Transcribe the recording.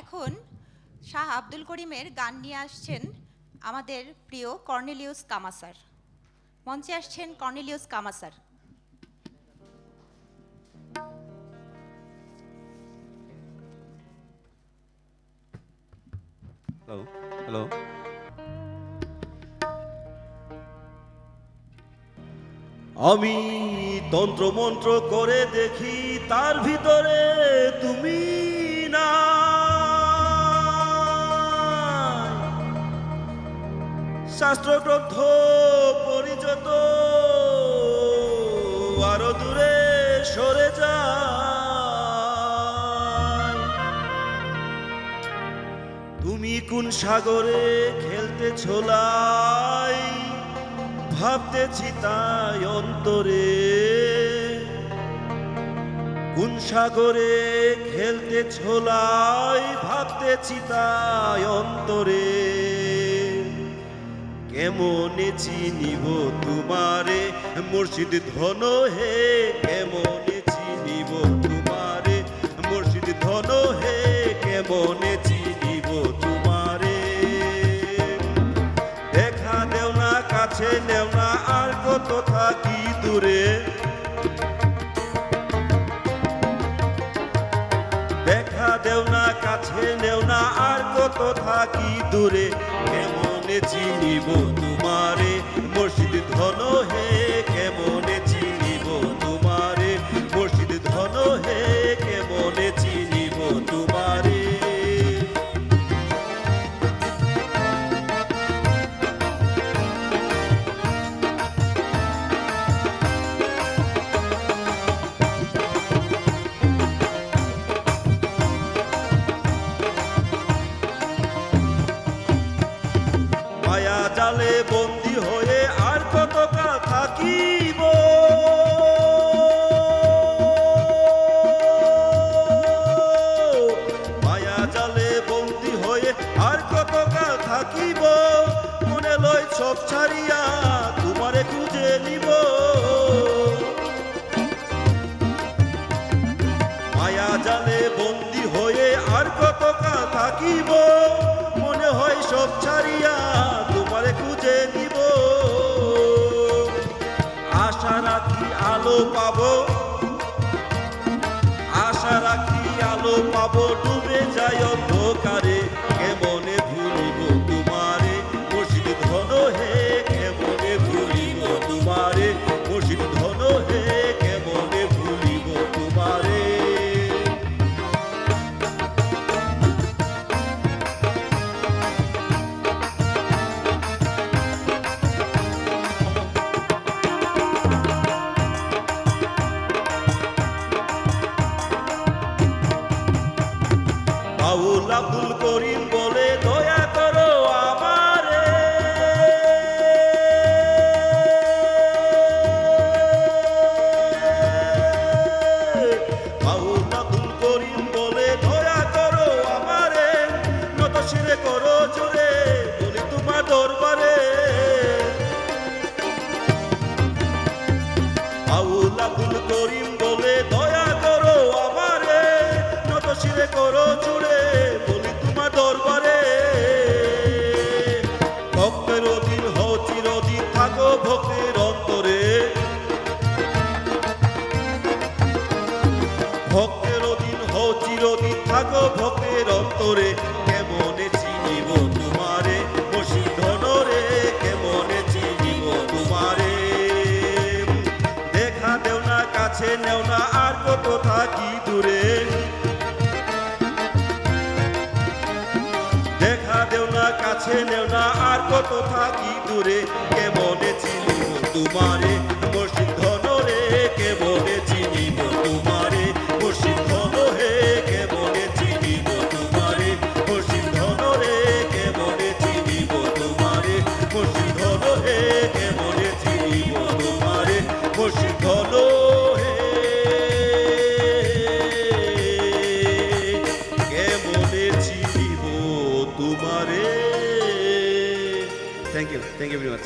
এখন শাহ আব্দুল করিমের গান নিয়ে আসছেন আমাদের প্রিয় কর্নেলিয়াস কামাসার। মঞ্চে আসছেন কর্নেলিয়াস কামাসার। হ্যালো হ্যালো আমি তন্ত্রমন্ত্র করে দেখি তার ভিতরে। শাস্ত্রগ্রন্থ পরিযত আরও দূরে সরে যায় তুমি কোন সাগরে খেলতে ছোলাই? ভাবতেছি তাই অন্তরে। কোন সাগরে খেলতে ছোলাই? ভাবতেছি তাই অন্তরে। কেমনে চিনিব তোমারে? মুর্শিদ ধন হে, কেমনে চিনিব তোমারে? মুর্শিদ ধন হে, কেমনে চিনিব তোমারে? দেখা দেও না, কাছে নেও না, আর কত থাকি দূরে? দেখা দেও না, কাছে নেও না, আর কত থাকি দূরে? কেমনে চিনিব তোমারে। মসজিদ ধন হে কেমনে সব ছাড়িয়া তোমারে খুঁজে নিব। মায়া জালে বন্দি হয়ে আর কত কাল থাকিব? মনে হয় সব ছাড়িয়া তোমারে খুঁজে নিব। আশা রাখি আলো পাবো। আশা রাখি আলো পাবো, ডুবে যায় অন্ধকারে। বাউল আব্দুল করিম থাকো ভক্তের অন্তরে কেমনে চিনিব তোমারে বসিধনরে কেমনে চিনিব তোমারে দেখা দেও না, কাছে নেও না, আর কত থাকি দূরে? দেখা দেও না, কাছে নেও না, আর কত থাকি দূরে? কেমনে চিনিব তোমারে মুর্শিদ ধন হে কেমনে চিনিব তোমারে? মুর্শিদ ধন হে। কেমনে চিনিব তোমারে? Thank you thank you very much